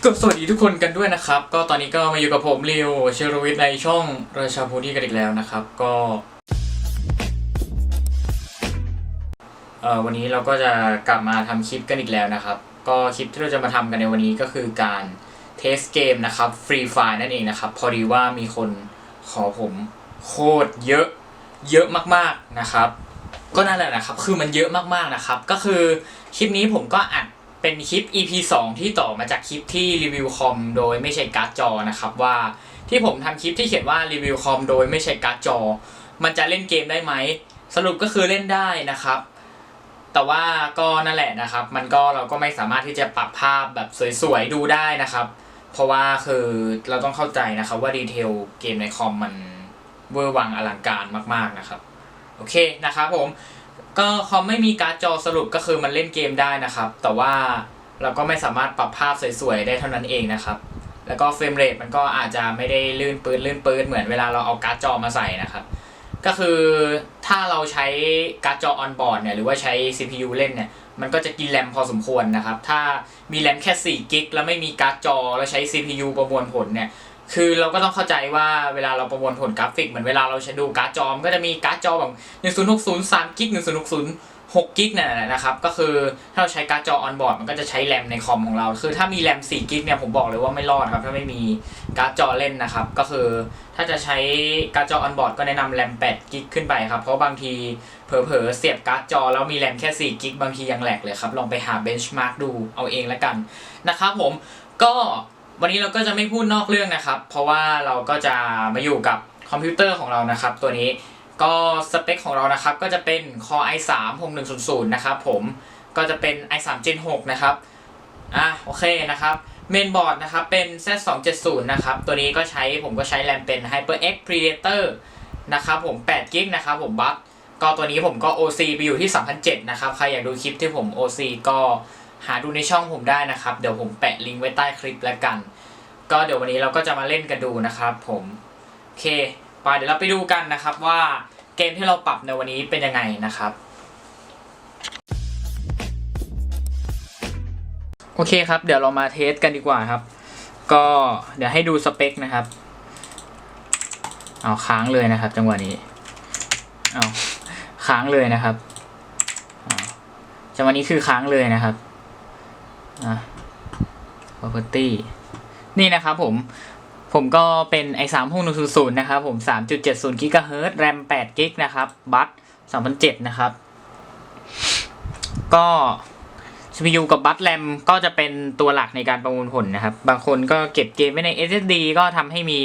ก็สวัสดีทุกคนกันด้วยนะครับ ก็ตอนนี้ก็มาอยู่กับผมริวเชอรวิทในช่องราชาพูนี่กันอีกแล้วนะครับ ก็เอ่อวันนี้เราก็จะกลับมาทำคลิปกันอีกแล้วนะครับ ก็คลิปที่เราจะมาทำกันในวันนี้ก็คือการเทสเกมนะครับฟรีไฟนั่นเองนะครับ พอดีว่ามีคนขอผมโคตรเยอะเยอะมากๆนะครับ ก็นั่นแหละนะครับ คือมันเยอะมากๆนะครับ ก็คือคลิปนี้ผมก็อัด เป็นคลิป EP 2 ที่ต่อมาจากคลิปที่รีวิวคอมโดยไม่ใช่การ์ดจอนะครับว่าที่ผมทำคลิปที่เขียนว่ารีวิวคอมโดยไม่ใช่การ์ดจอ มันจะเล่นเกมได้ไหม สรุปก็คือเล่นได้นะครับ แต่ว่าก็นั่นแหละนะครับ มันก็เราก็ไม่สามารถที่จะปรับภาพแบบสวยๆดูได้นะครับ เพราะว่าคือเราต้องเข้าใจนะครับว่าดีเทลเกมในคอมมันเวอร์วังอลังการมากๆนะครับ โอเคนะครับผม ก็คอมไม่มีการ์ดจอสรุปก็คือมันเล่นเกมได้นะครับ แต่ว่าเราก็ไม่สามารถปรับภาพสวยๆได้เท่านั้นเองนะครับ แล้วก็เฟรมเรทมันก็อาจจะไม่ได้ลื่นปืนลื่นปืนเหมือนเวลาเราเอาการ์ดจอมาใส่นะครับ ก็คือถ้าเราใช้การ์ดจอออนบอร์ดเนี่ยหรือว่าใช้ CPU เล่นเนี่ยมันก็จะกินแรมพอสมควรนะครับ ถ้ามีแรมแค่4กิกแล้วไม่มีการ์ดจอแล้วใช้ CPU ประมวลผลเนี่ย คือเราก็ต้องเข้าใจว่าเวลาเราประมวลผลกราฟิกเหมือนเวลาเราใช้ดูการ์ดจอมันก็จะมีการ์ดจอแบบ1060 3กิก1060 6กิกเนี่ยนะครับก็คือถ้าเราใช้การ์ดจอออนบอร์ดมันก็จะใช้แรมในคอมของเรา คือถ้ามีแรม4กิกเนี่ยผมบอกเลยว่าไม่รอดครับ ถ้าไม่มีการ์ดจอเล่นนะครับ ก็คือถ้าจะใช้การ์ดจอออนบอร์ดก็แนะนำแรม8กิกขึ้นไปครับ เพราะบางทีเผลอๆเสียบการ์ดจอแล้วมีแรมแค่4กิกบางทียังแหลกเลยครับ ลองไปหาเบนช์มาร์กดูเอาเองแล้วกันนะครับผมก็ วันนี้เราก็จะไม่พูดนอกเรื่องนะครับ เพราะว่าเราก็จะมาอยู่กับคอมพิวเตอร์ของเรานะครับ ตัวนี้ก็สเปคของเรานะครับ ก็จะเป็น Core i3 6100นะครับผมก็จะเป็น i3 Gen 6นะครับอะโอเคนะครับเมนบอร์ดนะครับเป็น Z270 นะครับตัวนี้ก็ใช้ผมก็ใช้แรมเป็น HyperX Predator นะครับผม8 g b นะครับผมบัคก็ตัวนี้ผมก็ OC ไปอยู่ที่3,007นะครับใครอยากดูคลิปที่ผม OC ก็ หาดูในช่องผมได้นะครับ เดี๋ยวผมแปะลิงก์ไว้ใต้คลิปแล้วกัน ก็เดี๋ยววันนี้เราก็จะมาเล่นกันดูนะครับผมโอเคไปเดี๋ยวเราไปดูกันนะครับว่าเกมที่เราปรับในวันนี้เป็นยังไงนะครับโอเคครับ เดี๋ยวเรามาเทสกันดีกว่าครับ ก็เดี๋ยวให้ดูสเปคนะครับ เอาค้างเลยนะครับ จังหวะนี้เอาค้างเลยนะครับจังหวะนี้คือค้างเลยนะครับ อะ property นี่นะครับผม ผมก็เป็น i 3 6 1 0 0นะครับผม3.70 GHz RAM 8 g b นะครับ บัต2007นะครับ ก็ CPU กับบัตแรมก็จะเป็นตัวหลักในการประมวลผลนะครับ บางคนก็เก็บเกมไว้ใน SSD ก็ทำให้มี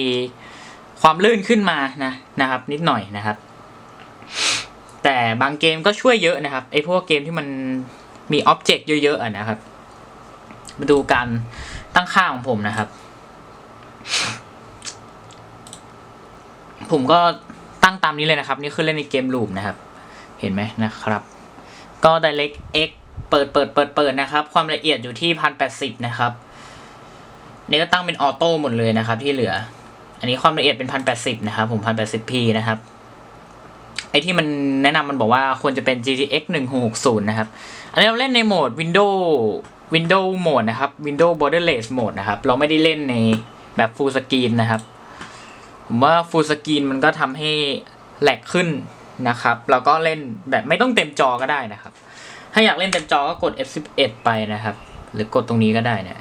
ความลื่นขึ้นมานะนะครับ นิดหน่อยนะครับ แต่บางเกมก็ช่วยเยอะนะครับไอพวกเกมที่มันมีอ็อบเจกต์เยอะๆนะครับ มาดูการตั้งค่าของผมนะครับ ผมก็ตั้งตามนี้เลยนะครับ นี่คือเล่นในเกมลูปนะครับ เห็นไหมนะครับ ก็ Direct X เปิดเปิดเปิดเปิดนะครับ ความละเอียดอยู่ที่พันแปดสิบนะครับนี่ก็ตั้งเป็นออโต้หมดเลยนะครับ ที่เหลือ อันนี้ความละเอียดเป็นพันแปดสิบนะครับ ผมพันแปดสิบ p นะครับไอที่มันแนะนำมันบอกว่าควรจะเป็น GTX 1660 นะครับ อันนี้เราเล่นในโหมด Windows Windows Mode นะครับ Windows Borderless Mode นะครับ เราไม่ได้เล่นในแบบ Full Screen นะครับ ผมว่า Full Screen มันก็ทำให้แหลกขึ้นนะครับ แล้วก็เล่นแบบไม่ต้องเต็มจอก็ได้นะครับ ถ้าอยากเล่นเต็มจอก็กด F11 ไปนะครับ หรือกดตรงนี้ก็ได้เนี่ย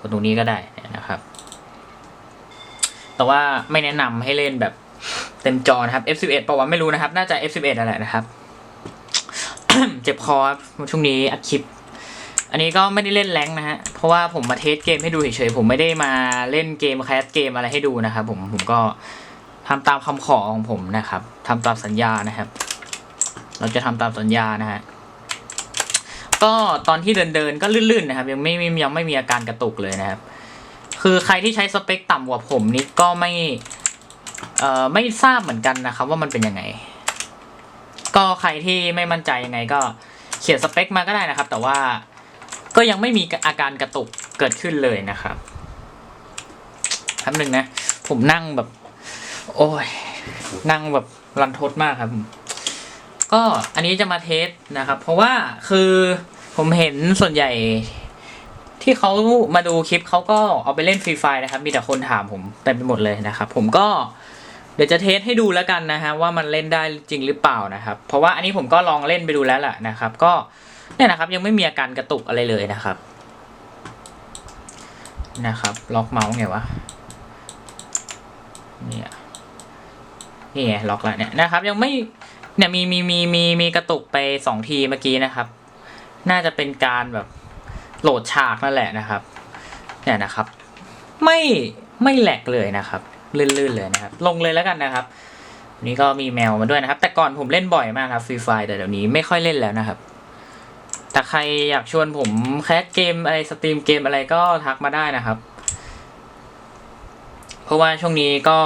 กดตรงนี้ก็ได้นะครับ แต่ว่าไม่แนะนำให้เล่นแบบเต็มจอนะครับ F11 ปะวะไม่รู้นะครับ น่าจะ F11 นั่นแหละนะครับ เจ็บคอครับช่วงนี้อัดคลิป อันนี้ก็ไม่ได้เล่นแรงนะฮะ เพราะว่าผมมาเทสเกมให้ดูเฉยๆ ผมไม่ได้มาเล่นเกมแคสเกมอะไรให้ดูนะครับผม ผมก็ทำตามคำขอของผมนะครับทำตามสัญญานะครับ เราจะทำตามสัญญานะฮะ ก็ตอนที่เดินเดินๆก็ลื่นๆนะครับ ยังไม่ไม่ยังไม่มีอาการกระตุกเลยนะครับ คือใครที่ใช้สเปคต่ำกว่าผมนี่ก็ไม่เอ่อไม่ทราบเหมือนกันนะครับ ว่ามันเป็นยังไง ก็ใครที่ไม่มั่นใจยังไงก็เขียนสเปคมาก็ได้นะครับ แต่ว่า ก็ยังไม่มีอาการกระตุกเกิดขึ้นเลยนะครับคำหนึ่งนะ ผมนั่งแบบ โอ้ย นั่งแบบรันทดมากครับ ก็อันนี้จะมาเทสนะครับ เพราะว่าคือผมเห็นส่วนใหญ่ที่เขามาดูคลิปเขาก็เอาไปเล่นฟรีไฟนะครับ มีแต่คนถามผมเต็มไปหมดเลยนะครับ ผมก็เดี๋ยวจะเทสให้ดูแล้วกันนะฮะว่ามันเล่นได้จริงหรือเปล่านะครับ เพราะว่าอันนี้ผมก็ลองเล่นไปดูแล้วแหละนะครับ ก็ เนี่ยนะครับ ยังไม่มีอาการกระตุกอะไรเลยนะครับ นะครับ ล็อกเมาส์ไงวะเนี่ยนี่ไงล็อกแล้วเนี่ยนะครับ ยังไม่เนี่ยมีมีมีมีมีกระตุกไปสองทีเมื่อกี้นะครับ น่าจะเป็นการแบบโหลดฉากนั่นแหละนะครับ เนี่ยนะครับ ไม่ไม่แหลกเลยนะครับ ลื่นๆเลยนะครับ ลงเลยแล้วกันนะครับนนี้ก็มีแมวมาด้วยนะครับ แต่ก่อนผมเล่นบ่อยมากครับฟรีไฟแต่เดี๋ยวนี้ไม่ค่อยเล่นแล้วนะครับ แต่ใครอยากชวนผมแคสเกมอะไรสตรีมเกมอะไรก็ทักมาได้นะครับ เพราะว่าช่วงนี้ก็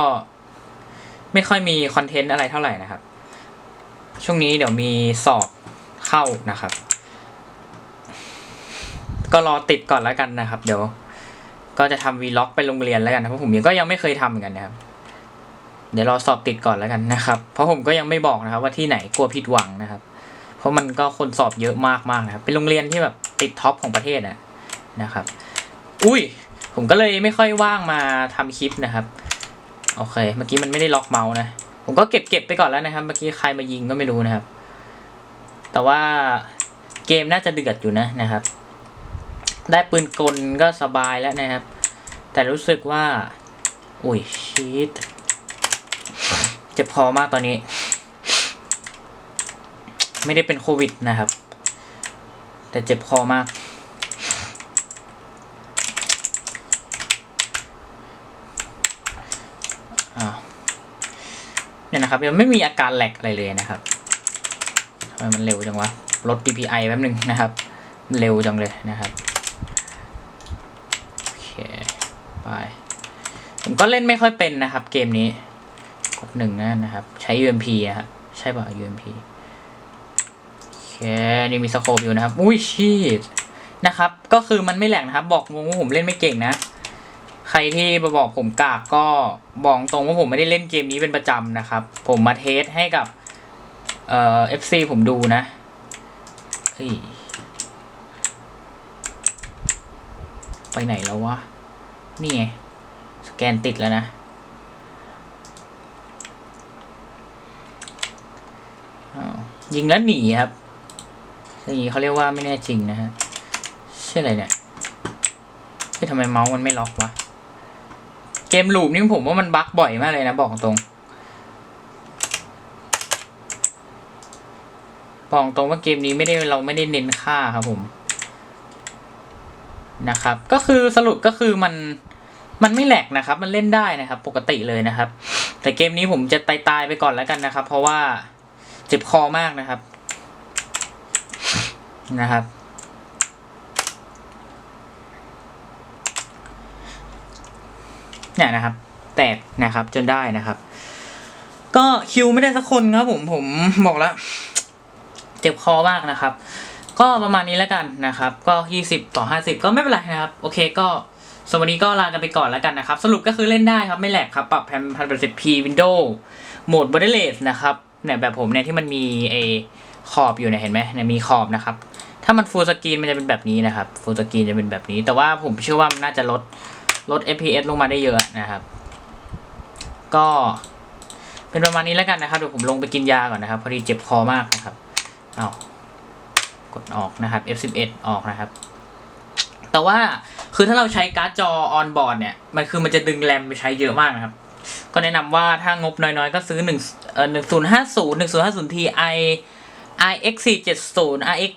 ไม่ค่อยมีคอนเทนต์อะไรเท่าไหร่นะครับ ช่วงนี้เดี๋ยวมีสอบเข้านะครับ ก็รอติดก่อนแล้วกันนะครับ เดี๋ยว ก็จะทำวีล็อกไปโรงเรียนแล้วกันนะเพราะผมยังก็ยังไม่เคยทำเหมือนกันนะครับ เดี๋ยวรอสอบติดก่อนแล้วกันนะครับ เพราะผมก็ยังไม่บอกนะครับ ว่าที่ไหนกลัวผิดหวังนะครับ เพราะมันก็คนสอบเยอะมากมากๆนะครับเป็นโรงเรียนที่แบบติดท็อปของประเทศนะนะครับ อุ้ย ผมก็เลยไม่ค่อยว่างมาทำคลิปนะครับ โอเค เมื่อกี้มันไม่ได้ล็อกเมาส์นะ ผมก็เก็บเก็บไปก่อนแล้วนะครับ เมื่อกี้ใครมายิงก็ไม่รู้นะครับ แต่ว่าเกมน่าจะเดือดอยู่นะนะครับ ได้ปืนกลก็สบายแล้วนะครับ แต่รู้สึกว่า อุ้ยชีตเจ็บคอมากตอนนี้ ไม่ได้เป็นโควิดนะครับ แต่เจ็บคอมากเนี่ยนะครับยังไม่มีอาการแหลกอะไรเลยนะครับทำไมมันเร็วจังวะลด DPI แป๊บหนึ่งนะครับ เร็วจังเลยนะครับโอเคไปผมก็เล่นไม่ค่อยเป็นนะครับ เกมนี้กดหนึ่งนะนะครับ ใช้ UMP อะครับใช่ป่ะ UMP นี่มีสโคปอยู่นะครับ อุ้ยชีตนะครับ ก็คือมันไม่แหลกนะครับ บอกงงว่าผมเล่นไม่เก่งนะ ใครที่มาบอกผมกากก็บอกตรงว่าผมไม่ได้เล่นเกมนี้เป็นประจำนะครับ ผมมาเทสให้กับ เอ่อ FC ผมดูนะไปไหนแล้ววะ นี่ไง สแกนติดแล้วนะ ยิงแล้วหนีครับ อย่างนี้เขาเรียกว่าไม่แน่จริงนะฮะใช่อะไรเนี่ยเฮ้ยทำไมเมาส์มันไม่ล็อกวะ เกมลูปนี่ผมว่ามันบั๊กบ่อยมากเลยนะ บอกตรง บอกตรงว่าเกมนี้ไม่ได้เราไม่ได้เน้นค่าครับผม นะครับ ก็คือสรุปก็คือมันมันไม่แหลกนะครับ มันเล่นได้นะครับ ปกติเลยนะครับ แต่เกมนี้ผมจะตายตายไปก่อนแล้วกันนะครับ เพราะว่าเจ็บคอมากนะครับ นะครับ เนี่ยนะครับ แตกนะครับจนได้นะครับ ก็คิวไม่ได้สักคนครับผมผมบอกแล้ว เจ็บคอมากนะครับ ก็ประมาณนี้แล้วกันนะครับ ก็ 20 ต่อ 50 ก็ไม่เป็นไรนะครับ โอเคก็สำหรับวันนี้ก็ลากันไปก่อนแล้วกันนะครับ สรุปก็คือเล่นได้ครับไม่แหลกครับ ปรับแพนพันเปอร์เซ็นต์ P Windows โหมด borderless นะครับเนี่ยแบบผมเนี่ยที่มันมีไอขอบอยู่เนี่ยเห็นไหมเนี่ยมีขอบนะครับ ถ้ามัน full screen มันจะเป็นแบบนี้นะครับ full screen จะเป็นแบบนี้ แต่ว่าผมเชื่อว่ามันน่าจะลดลด FPS ลงมาได้เยอะนะครับ ก็เป็นประมาณนี้แล้วกันนะครับเดี๋ยวผมลงไปกินยาก่อนนะครับ พอดีเจ็บคอมากนะครับเอากดออกนะครับ F11 ออกนะครับ แต่ว่าคือถ้าเราใช้การ์ดจอออนบอร์ดเนี่ยมันคือมันจะดึงแรมไปใช้เยอะมากนะครับ ก็แนะนำว่าถ้างบน้อยๆ ก็ซื้อหนึ่งเอ่อหนึ่งศูนย์ห้าศูนย์หนึ่งศูนย์ห้าศูนย์ Ti RX สี่เจ็ดศูนย์ RX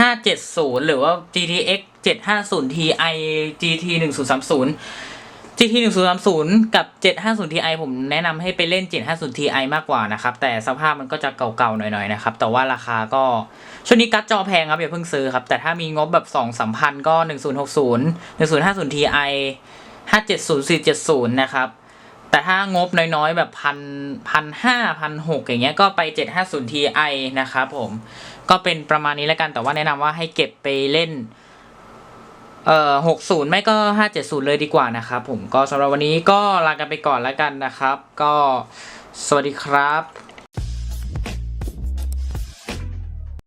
ห้าเจ็ดศูนย์หรือว่า GTX เจ็ดห้าศูนย์ Ti GT หนึ่งศูนย์สามศูนย์ GT 1 0 3 0 กับ 750 Ti ผมแนะนำให้ไปเล่น 750 Ti มากกว่านะครับ แต่สภาพมันก็จะเก่าๆหน่อยๆนะครับ แต่ว่าราคาก็ช่วงนี้การ์ดจอแพงครับอย่าเพิ่งซื้อครับ แต่ถ้ามีงบแบบ 2 3พันก็ 1060 1050 Ti 570 470 นะครับ แต่ถ้างบน้อยๆ แบบพันพันห้าพันหกอย่างเงี้ยก็ไป 750 Ti นะครับผมก็เป็นประมาณนี้แล้วกันแต่ว่าแนะนำว่าให้เก็บไปเล่นเอ่อหกศูนย์ไม่ก็ห้าเจ็ดศูนย์เลยดีกว่านะครับผมก็สำหรับวันนี้ก็ลากันไปก่อนแล้วกันนะครับ ก็สวัสดีครับ